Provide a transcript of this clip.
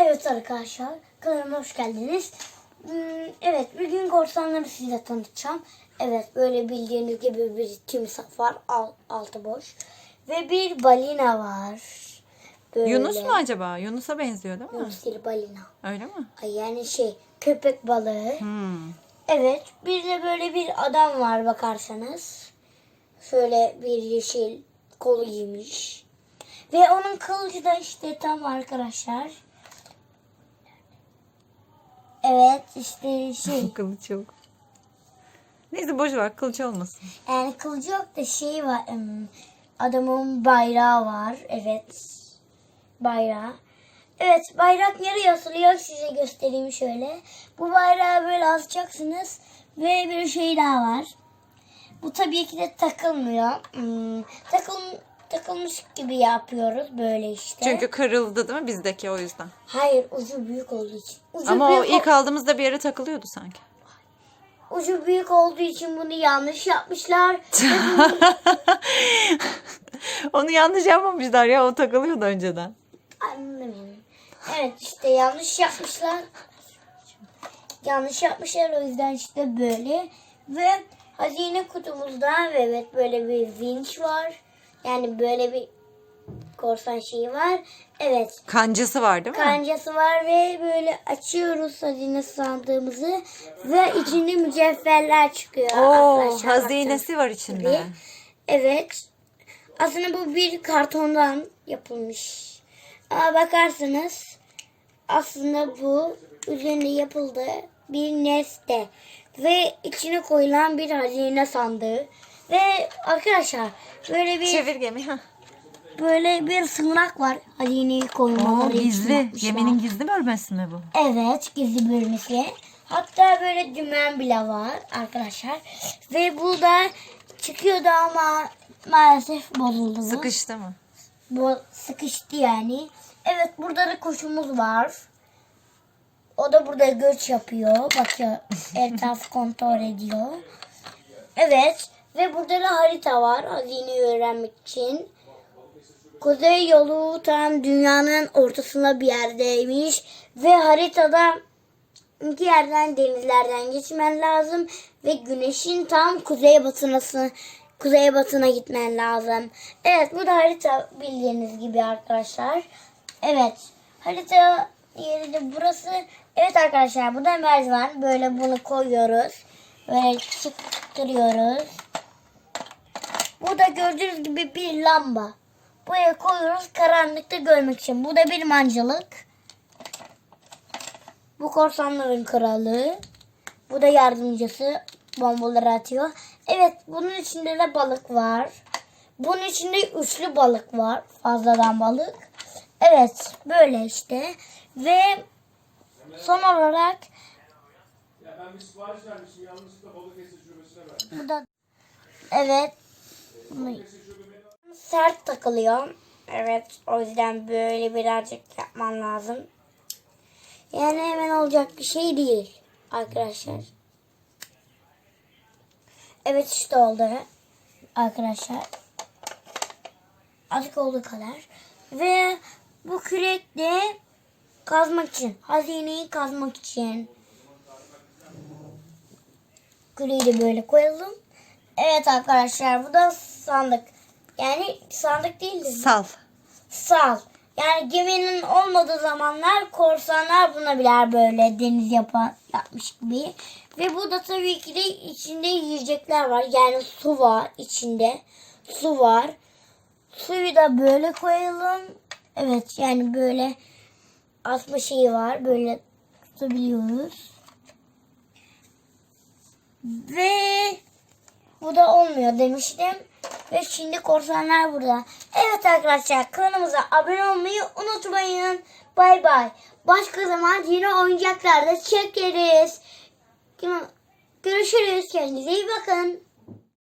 Evet arkadaşlar, kanalıma hoş geldiniz. Hmm, Evet, bugün korsanları size tanıtacağım. Evet, böyle bildiğiniz gibi bir timsah var, al- altı boş. Ve bir balina var. Böyle. Yunus mu acaba? Yunus'a benziyor değil mi? Yunus değil, balina. Öyle mi? Ay, Yani şey, köpek balığı. Hmm. Evet, bir de böyle bir adam var bakarsanız. Şöyle bir yeşil kolu giymiş. Ve onun kılıcı da işte tam arkadaşlar. Evet, işte şey. Kılıç yok. Neyse boş ver kılıç olmasın. Yani kılıcı yok da şey var. Adamın bayrağı var. Evet. Bayrağı. Evet bayrak nereye asılıyor size göstereyim şöyle. Bu bayrağı böyle asacaksınız. Ve bir şey daha var. Bu tabii ki de takılmıyor. Hmm, takıl, takılmış gibi yapıyoruz böyle işte. Çünkü kırıldı değil mi bizdeki o yüzden. Hayır ucu büyük olduğu için. Ucu Ama o büyük, ilk aldığımızda bir yere takılıyordu sanki. ucu büyük olduğu için bunu yanlış yapmışlar. Onu yanlış yapmamışlar ya o takılıyordu önceden. Anlamıyorum. Evet işte yanlış yapmışlar. Yanlış yapmışlar o yüzden işte böyle. Ve hazine kutumuzda evet böyle bir vinç var. Yani böyle bir korsan şeyi var. Evet Kancası var değil mi? kancası var ve böyle açıyoruz hazine sandığımızı ve içinde mücevherler çıkıyor. Oo, arkadaşlar. hazinesi var içinde. Tabii. Evet. Aslında bu bir kartondan yapılmış. Ama bakarsanız aslında bu üzerinde yapıldı bir nesne ve içine koyulan bir hazine sandığı. Ve arkadaşlar böyle bir Çevirgemi. ha. böyle bir sığınak var. Hazineyi koymaları Oo, için gizli. yapmışlar. Geminin gizli bölmesi mi bu? Evet gizli bölmesi. Hatta böyle dümen bile var arkadaşlar. Ve bu da çıkıyordu ama maalesef bozuldu. bu. Sıkıştı mı? Bu sıkıştı yani. Evet burada da kuşumuz var. O da burada göç yapıyor. Bakıyor etrafı kontrol ediyor. Evet ve burada da harita var hazineyi öğrenmek için. Kuzey yolu tam dünyanın ortasında bir yerdeymiş. Ve haritada iki yerden denizlerden geçmen lazım. Ve güneşin tam kuzey batınası kuzey batına gitmen lazım. Evet bu da harita bildiğiniz gibi arkadaşlar. Evet harita yeri de burası. Evet arkadaşlar bu da merdiven. Böyle bunu koyuyoruz. Böyle çıktırıyoruz. Bu da gördüğünüz gibi bir lamba. Buraya koyuyoruz karanlıkta görmek için. Bu da bir mancılık. Bu korsanların kralı. Bu da yardımcısı. Bombaları atıyor. Evet bunun içinde de balık var. Bunun içinde üçlü balık var. Fazladan balık. Evet böyle işte. Ve son olarak ben bir sipariş vermişim yanlışlıkla Balıkesir şubesine verdim. bu da evet sert takılıyor. Evet o yüzden böyle birazcık yapman lazım. Yani hemen olacak bir şey değil arkadaşlar. Evet işte oldu arkadaşlar. Azıcık olduğu kadar. Ve bu kürek de kazmak için. Hazineyi kazmak için. Küreği de böyle koyalım. Evet arkadaşlar bu da sandık. Yani sandık değil de Sal. sal. Yani geminin olmadığı zamanlar korsanlar buna birer böyle deniz yapan yapmış gibi. Ve bu da tabii ki de içinde yiyecekler var. Yani su var içinde. Su var. Suyu da böyle koyalım. Evet yani böyle asma şeyi var. Böyle tutabiliyoruz. Ve bu da olmuyor demiştim. Ve şimdi korsanlar burada. Evet arkadaşlar kanalımıza abone olmayı unutmayın. Bay bay. Başka zaman yine oyuncaklarda çekeriz. Görüşürüz. Kendinize iyi bakın.